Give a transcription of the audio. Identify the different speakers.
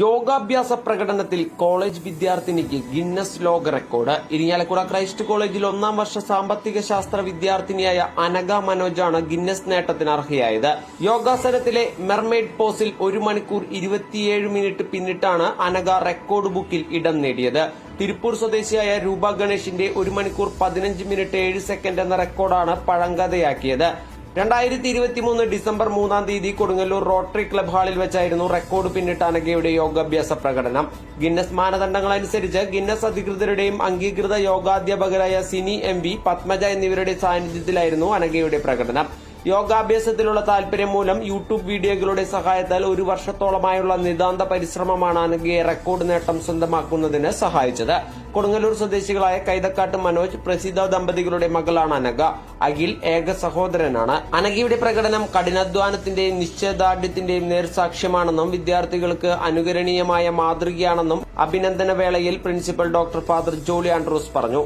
Speaker 1: യോഗാഭ്യാസ പ്രകടനത്തിൽ കോളേജ് വിദ്യാർത്ഥിനിക്ക് ഗിന്നസ് ലോക റെക്കോർഡ്. ഇരിങ്ങാലക്കുട ക്രൈസ്റ്റ് കോളേജിൽ ഒന്നാം വർഷ സാമ്പത്തിക ശാസ്ത്ര വിദ്യാർത്ഥിനിയായ അനഘ മനോജാണ് ഗിന്നസ് നേട്ടത്തിന് അർഹയായത്. യോഗാസനത്തിലെ മെർമെയ്ഡ് പോസിൽ ഒരു മണിക്കൂർ ഇരുപത്തിയേഴ് മിനിറ്റ് പിന്നിട്ടാണ് അനഘ റെക്കോർഡ് ബുക്കിൽ ഇടം നേടിയത്. തിരുപ്പൂർ സ്വദേശിയായ രൂപ ഗണേഷിന്റെ ഒരു മണിക്കൂർ പതിനഞ്ച് മിനിറ്റ് ഏഴ് സെക്കൻഡ് എന്ന റെക്കോർഡാണ് പഴങ്കഥയാക്കിയത്. രണ്ടായിരത്തി ഇരുപത്തി മൂന്ന് ഡിസംബർ മൂന്നാം തീയതി കൊടുങ്ങല്ലൂർ റോട്ടറി ക്ലബ് ഹാളിൽ വെച്ചായിരുന്നു റെക്കോർഡ് പിന്നിട്ട അനഘയുടെ യോഗാഭ്യാസ പ്രകടനം. ഗിന്നസ് മാനദണ്ഡങ്ങൾ അനുസരിച്ച് ഗിന്നസ് അധികൃതരുടെയും അംഗീകൃത യോഗാധ്യാപകരായ സിനി എം പത്മജ എന്നിവരുടെ സാന്നിധ്യത്തിലായിരുന്നു അനഘയുടെ പ്രകടനം. യോഗാഭ്യാസത്തിലുള്ള താല്പര്യം മൂലം യൂട്യൂബ് വീഡിയോകളുടെ സഹായത്താൽ ഒരു വർഷത്തോളമായുള്ള നിതാന്ത പരിശ്രമമാണ് അനഘയെ റെക്കോർഡ് നേട്ടം സ്വന്തമാക്കുന്നതിന് സഹായിച്ചത്. കൊടുങ്ങല്ലൂർ സ്വദേശികളായ കൈതക്കാട്ട് മനോജ് പ്രസിദ്ധ ദമ്പതികളുടെ മകളാണ് അനഗ അഖിൽ ഏക സഹോദരനാണ്. അനഗയുടെ പ്രകടനം കഠിനാധ്വാനത്തിന്റെയും നിശ്ചയദാർഢ്യത്തിന്റെയും നേർസാക്ഷ്യമാണെന്നും വിദ്യാർത്ഥികൾക്ക് അനുകരണീയമായ മാതൃകയാണെന്നും അഭിനന്ദനവേളയിൽ principal doctor father Jolly Andrews പറഞ്ഞു.